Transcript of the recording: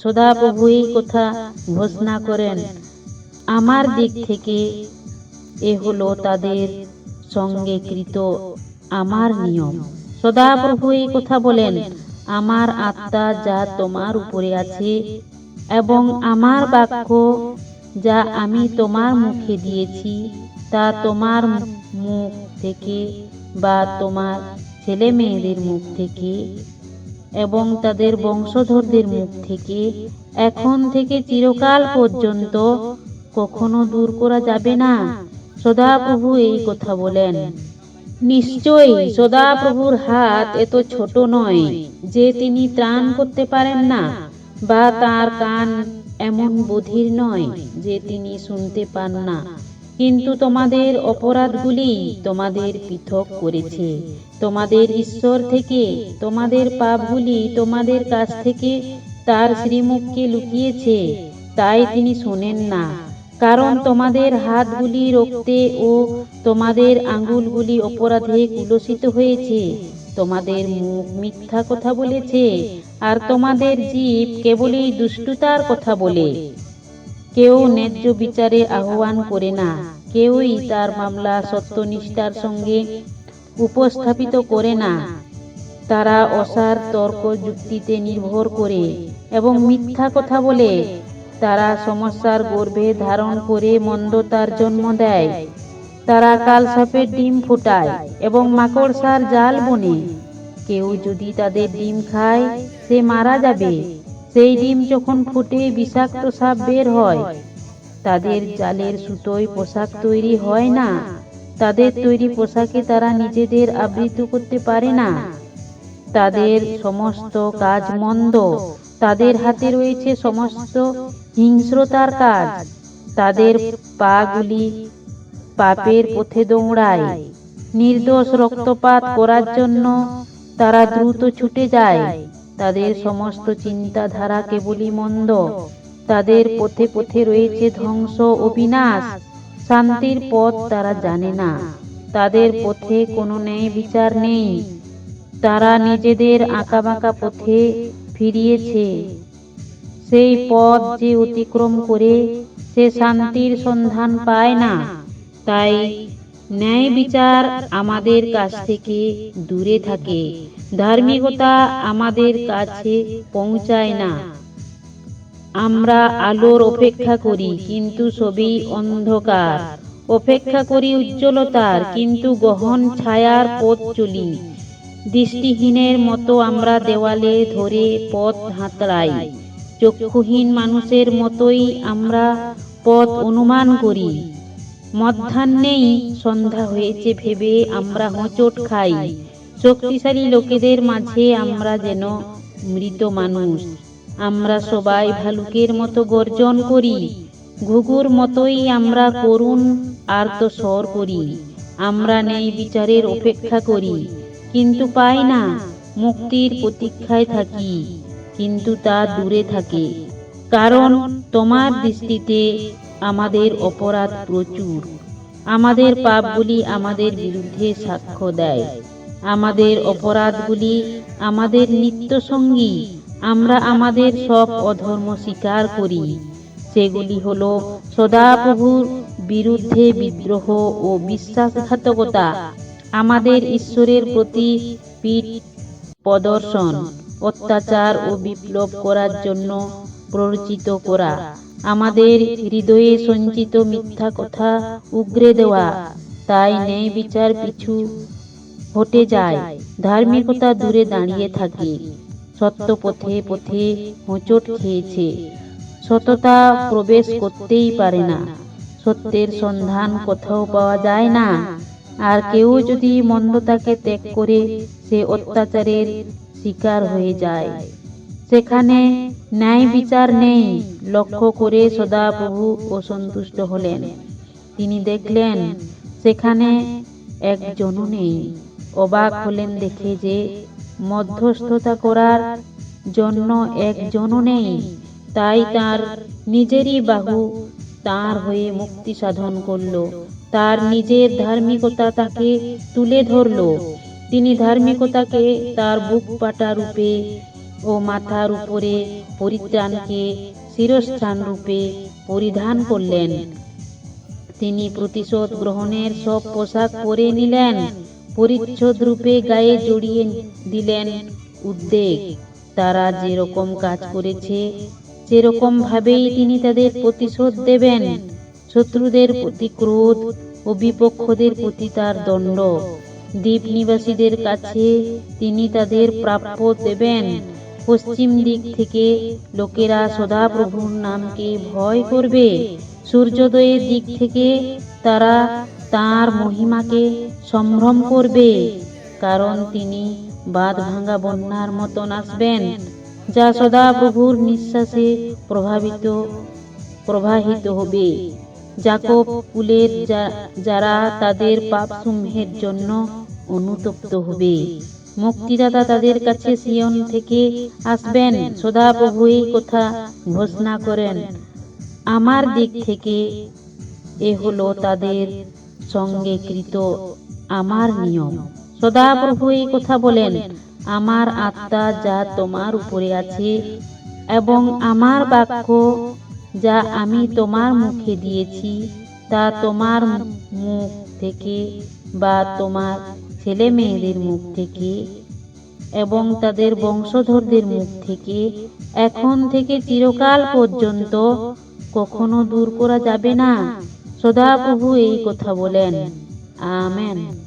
সদাপ্রভু এই কথা ঘোষণা করেন। আমার দিক থেকে এ হলো তাদের সঙ্গে কৃত আমার নিয়ম। সদাপ্রভু এই কথা বলেন, আমার আত্মা যা তোমার উপরে আছে এবং আমার বাক্য যা আমি তোমার মুখে দিয়েছি, তা তোমার মুখ থেকে বা তোমার ছেলে মেয়েদের মুখ থেকে এবং তাদের বংশধরদের মুখ থেকে এখন থেকে চিরকাল পর্যন্ত কখনো দূর করা যাবে না। সদাপ্রভু এই কথা বলেন। নিশ্চয়ই সদাপ্রভুর হাত এত ছোট নয় যে তিনি ত্রাণ করতে পারেন না, বা তার কান এমন বধির নয় যে তিনি শুনতে পান না। কিন্তু তোমাদের অপরাধগুলি তোমাদের পৃথক করেছে। তোমাদের ঈশ্বর থেকে, তোমাদের পাপগুলি তোমাদের কাছ থেকে তার শ্রীমুখকে লুকিয়েছে, তাই তিনি শোনেন না। কারণ তোমাদের হাতগুলি রক্তে ও তোমাদের আঙ্গুলগুলি অপরাধে কুলসিত হয়েছে। তোমাদের মুখ মিথ্যা কথা বলেছে, আর তোমাদের জীব কেবলই দুষ্টুতার কথা বলে। কেউ ন্যায্য বিচারে আহ্বান করে না। কেউই তার মামলা সত্যনিষ্ঠার সঙ্গে উপস্থাপিত করে না। তারা অসার তর্ক যুক্তিতে নির্ভর করে এবং মিথ্যা কথা বলে। তারা সমস্যার গর্ভে ধারণ করে মন্দতার জন্ম দেয়। তারা কাল সাপের ডিম ফোটায় এবং মাকড়সার জাল বনে। কেউ যদি তাদের ডিম খায়, সে মারা যাবে। সেই ডিম যখন ফুটে বিষাক্ত সাপ বের হয়, তাদের জালের সুতোয় পোশাক তৈরি হয় না। তাদের তৈরি পোশাকে তারা নিজেদের আবৃত করতে পারে না। তাদের সমস্ত কাজ মন্দ। তাদের হাতে রয়েছে সমস্ত হিংস্রতার কাজ। তাদের পাগুলি পাপের পথে দৌড়ায়। নির্দোষ রক্তপাত করার জন্য তারা দ্রুত ছুটে যায়। তাদের সমস্ত চিন্তাধারা কেবলই মন্দ। তাদের পথে পথে রয়েছে ধ্বংস ও বিনাশ। শান্তির পথ তারা জানে না। তাদের পথে কোনো ন্যায় বিচার নেই। তারা নিজেদের আঁকাবাঁকা পথে ফিরিয়েছে। সেই পথ যে অতিক্রম করে সে শান্তির সন্ধান পায় না। তাই ন্যায় বিচার আমাদের কাছ থেকে দূরে থাকে। ধার্মিকতা আমাদের কাছে পৌঁছায় না। আমরা আলোর অপেক্ষা করি, কিন্তু সবই অন্ধকার। অপেক্ষা করি উজ্জ্বলতার, কিন্তু গহন ছায়ার পথ চলি। দৃষ্টিহীনের মতো আমরা দেওয়ালে ধরে পথ হাতড়াই। চক্ষুহীন মানুষের মতোই আমরা পথ অনুমান করি। মধ্যাহ্নেই সন্ধ্যা হয়েছে ভেবে আমরা হোঁচট খাই। শক্তিশালী লোকেদের মাঝে আমরা যেন মৃত মানুষ। আমরা সবাই ভালুকের মতো গর্জন করি। ঘুঘুর মতোই আমরা করুণ তো স্বর করি। আমরা নেই বিচারের অপেক্ষা করি। কিন্তু পাই না, মুক্তির প্রতীক্ষায় থাকি। কিন্তু তা দূরে থাকে। কারণ তোমার দৃষ্টিতে আমাদের অপরাধ প্রচুর। আমাদের পাপগুলি আমাদের বিরুদ্ধে সাক্ষ্য দেয়। আমাদের অপরাধগুলি আমাদের নিত্য সঙ্গী আমরা আমাদের সব অধর্ম স্বীকার করি। সেগুলি হল সদাপ্রভুর বিরুদ্ধে বিদ্রোহ ও বিশ্বাসঘাতকতা, আমাদের ঈশ্বরের প্রতি পিঠ প্রদর্শন, অত্যাচার ও বিপ্লব করার জন্য প্ররোচিত করা। আমাদের হৃদয়ে সঞ্চিত মিথ্যা কথা উগরে দেওয়া, তাই ন্যায় বিচার পিছু হটে যায়। ধার্মিকতা দূরে দাঁড়িয়ে থাকে সত্য পথে পথে হোঁচট খেয়েছে। সততা প্রবেশ করতেই পারে না, সত্যের সন্ধান কোথাও পাওয়া যায় না। আর কেউ যদি মন্দতাকে ত্যাগ করে সে অত্যাচারের শিকার হয়ে যায়। সেখানে ন্যায় বিচার নেই লক্ষ্য করে সদাপ্রভু অসন্তুষ্ট হলেন। তিনি দেখলেন সেখানে একজনও নেই। অবাক হলেন দেখে যে মধ্যস্থতা করার জন্য একজনও নেই। তাই তার নিজেরই বাহু তার হয়ে মুক্তি সাধন করল। তার নিজের ধার্মিকতা তাকে তুলে ধরল। তিনি ধার্মিকতাকে তার বুক পাটা রূপে ও মাথার উপরে পরিত্রাণকে শিরস্থান রূপে পরিধান করলেন। তিনি প্রতিশোধ গ্রহণের সব পোশাক পরে নিলেন। পরিচ্ছদ রূপে গায়ে জড়িয়ে দিলেন উদ্বেগ। তারা যেরকম কাজ করেছে, সেরকম ভাবেই তিনি তাদের প্রতিশোধ দেবেন। শত্রুদের প্রতি ক্রোধ ও বিপক্ষদের প্রতি তার দণ্ড। দ্বীপ নিবাসীদের কাছে তিনি তাদের প্রাপ্য দেবেন। পশ্চিম দিক থেকে লোকেরা সদাপ্রভুর নামকে ভয় করবে। সূর্যোদয়ের দিক থেকে তারা তার মহিমাকে সম্ভ্রম করবে, কারণ তিনি বাদ ভাঙা বন্যার মতন আসবেন, যা সদাপ্রভুর নিঃশ্বাসে প্রভাবিত, প্রবাহিত হবে। জাকব কুলের যারা তাদের পাপসমূহের জন্য অনুতপ্ত হবে। মুক্তিদাতা তাদের কাছে সিয়ন থেকে আসবেন। সদাপ্রভু এই কথা ঘোষণা করেন। আমার দিক থেকে এ হলো তাদের সঙ্গে কৃত আমার নিয়ম। সদাপ্রভু এই কথা বলেন, আমার আত্মা যা তোমার উপরে আছে এবং আমার বাক্য যা আমি তোমার মুখে দিয়েছি, তা তোমার মুখ থেকে বা তোমার ছেলে মেয়েদের মুখ থেকে এবং তাদের বংশধরদের মুখ থেকে এখন থেকে চিরকাল পর্যন্ত কখনো দূর করা যাবে না। সদাপ্রভু এই কথা বলেন। আমেন।